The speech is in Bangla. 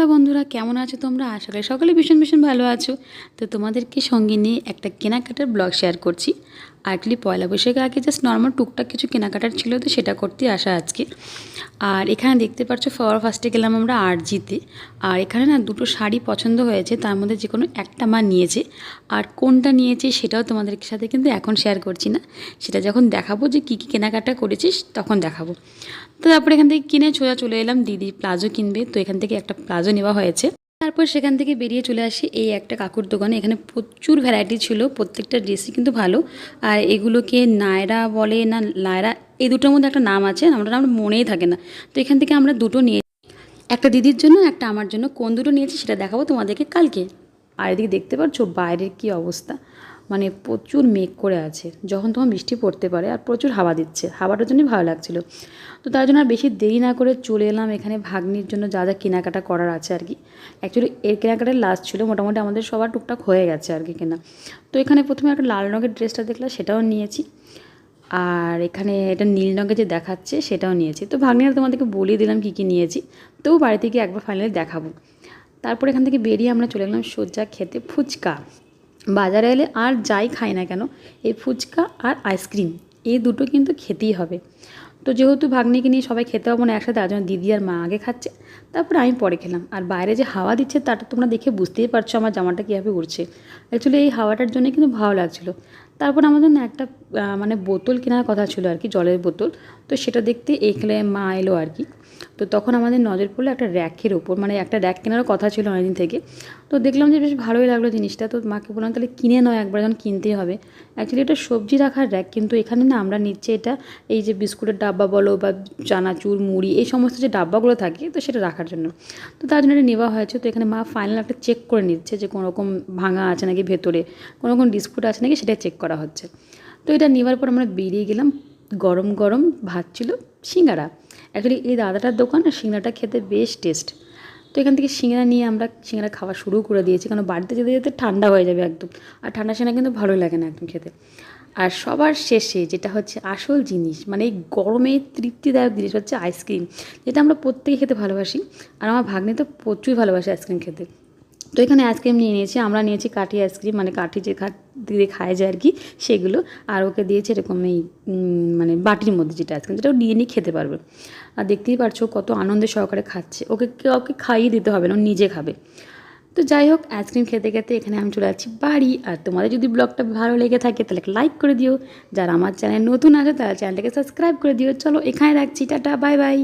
সন্ধ্যা বন্ধুরা, কেমন আছো তোমরা? আশা করি সকলে ভীষণ ভীষণ ভালো আছো। তো তোমাদেরকে সঙ্গে নিয়ে একটা কেনাকাটার ব্লগ শেয়ার করছি। আর্টলি পয়লা বৈশাখে আগে জাস্ট নর্মাল টুকটাক কিছু কেনাকাটার ছিল তো সেটা করতে আসা আজকে। আর এখানে দেখতে পাচ্ছ ফর ফার্স্টে গেলাম আমরা আরজিতে। আর এখানে না দুটো শাড়ি পছন্দ হয়েছে, তার মধ্যে যে কোনো একটা মা নিয়েছে। আর কোনটা নিয়েছে সেটাও তোমাদের সাথে কিন্তু এখন শেয়ার করছি না। সেটা যখন দেখাবো যে কী কী কেনাকাটা করেছিস তখন দেখাবো। তো তারপরে এখান থেকে কিনে সোজা চলে এলাম, দিদি প্লাজো কিনবে। তো এখান থেকে একটা প্লাজো নেওয়া হয়েছে। তারপর সেখান থেকে বেরিয়ে চলে আসি এই একটা কাকুর দোকানে। এখানে প্রচুর ভ্যারাইটি ছিল, প্রত্যেকটা ড্রেসই কিন্তু ভালো। আর এগুলোকে নায়রা বলে না লায়রা এই দুটোর মধ্যে একটা নাম আছে আমরা আমার মনেই থাকে না। তো এখান থেকে আমরা দুটো নিয়ে একটা দিদির জন্য, একটা আমার জন্য। কোন দুটো নিয়েছি সেটা দেখাবো তোমাদেরকে কালকে। আর এদিকে দেখতে পাচ্ছ বাইরের কি অবস্থা। মানে প্রচুর মেঘ করে আছে। যখন তখন বৃষ্টি পড়তে পারে আর প্রচুর হাওয়া দিচ্ছে। হাওয়াটার জন্যই ভালো লাগছিল। তো তার জন্য আর বেশি দেরি না করে চলে এলাম এখানে ভাগ্নির জন্য যা যা কেনাকাটা করার আছে আর কি। অ্যাকচুয়ালি এর কেনাকাটার লাস্ট ছিল। মোটামুটি আমাদের সবার টুকটাক হয়ে গেছে আর কি কেনা। তো এখানে প্রথমে একটা লাল রঙের ড্রেসটা দেখলাম, সেটাও নিয়েছি। আর এখানে এটা নীল রঙের যে দেখাচ্ছে, সেটাও নিয়েছি। তো ভাগ্নিরা তোমাদেরকে বলিয়ে দিলাম কী কী নিয়েছি। তবু বাড়িতে গিয়ে একবার ফাইনালি দেখাবো। তারপর এখান থেকে বেরিয়ে আমরা চলে গেলাম সোজা খেতে ফুচকা। বাজারে এলে আর যাই খাই না কেন, এই ফুচকা আর আইসক্রিম, এই দুটো কিন্তু খেতেই হবে। তো যেহেতু ভাগ্নিকে নিয়ে সবাই খেতে পাবো না, একসাথে জন্য দিদি আর মা আগে খাচ্ছে, তারপরে আমি পরে খেলাম। আর বাইরে যে হাওয়া দিচ্ছে, তাটা তোমরা দেখে বুঝতেই পারছ আমার জামাটা কীভাবে উড়ছে। অ্যাকচুয়ালি এই হাওয়াটার জন্য কিন্তু ভালো লাগছিল। তারপর আমাদের না একটা মানে বোতল কেনার কথা ছিল আর কি, জলের বোতল। তো সেটা দেখতে এখানে মা এলো আর কি। তো তখন আমাদের নজর পড়ল একটা র্যাকের ওপর মানে একটা র্যাক কেনারও কথা ছিল অনেকদিন থেকে। তো দেখলাম যে বেশ ভালোই লাগল জিনিসটা। তো মাকে বললাম, তাহলে কিনে নয় একবার যখন কিনতেই হবে। অ্যাকচুয়ালি এটা সবজি রাখার র্যাক, কিন্তু এখানে না আমরা নিচ্ছে এটা, এই যে বিস্কুটের ডাব্বা বলো বা চানাচুর, মুড়ি, এই সমস্ত যে ডাব্বাগুলো থাকে, তো সেটা রাখার জন্য। তো তার জন্য এটা নেওয়া হয়েছে। তো এখানে মা ফাইনাল একটা চেক করে নিচ্ছে যে কোনো রকম ভাঙা আছে নাকি ভেতরে কোনো রকম ডিসপুট আছে নাকি সেটা চেক করা। হচ্ছে। তো এটা নেওয়ার পর আমরা বেরিয়ে গেলাম, গরম গরম ভাত ছিল, সিঙ্গারা। অ্যাকচুয়ালি এই দাদাটার দোকান আর সিঙ্গারাটা খেতে বেশ টেস্ট তো এখান থেকে সিঙ্গারা নিয়ে আমরা সিঙ্গারা খাওয়া শুরু করে দিয়েছি, কারণ বাড়িতে যেতে যেতে ঠান্ডা হয়ে যাবে একদম। আর ঠান্ডা সিঙ্গারা কিন্তু ভালো লাগে না একদম খেতে। আর সবার শেষে যেটা হচ্ছে আসল জিনিস মানে এই গরমে তৃপ্তিদায়ক জিনিস হচ্ছে আইসক্রিম যেটা আমরা প্রত্যেকে খেতে ভালোবাসি। আর আমার ভাগ্নে তো প্রচুর ভালোবাসে আইসক্রিম খেতে। তো এখানে আইসক্রিম নিয়ে নিয়েছি, আমরা নিয়েছি কাঠি আইসক্রিম মানে কাঠি যে খা, দিয়ে খায় যায় আর কি, সেগুলো। আর ওকে দিয়েছে এরকম এই মানে বাটির মধ্যে যেটা আইসক্রিম, যেটা ও নিয়ে নিয়ে খেতে পারবে। আর দেখতেই পারছ কত আনন্দের সহকারে খাচ্ছে। ওকে কাউকে খাইয়ে দিতে হবে না, ও নিজে খাবে। তো যাই হোক, আইসক্রিম খেতে খেতে এখানে আমি চলে যাচ্ছি বাড়ি। আর তোমাদের যদি ব্লগটা ভালো লেগে থাকে, তাহলে লাইক করে দিও। যারা আমার চ্যানেল নতুন আছে, তারা চ্যানেলটাকে সাবস্ক্রাইব করে দিও। চলো এখানে রাখছি। Tata bye bye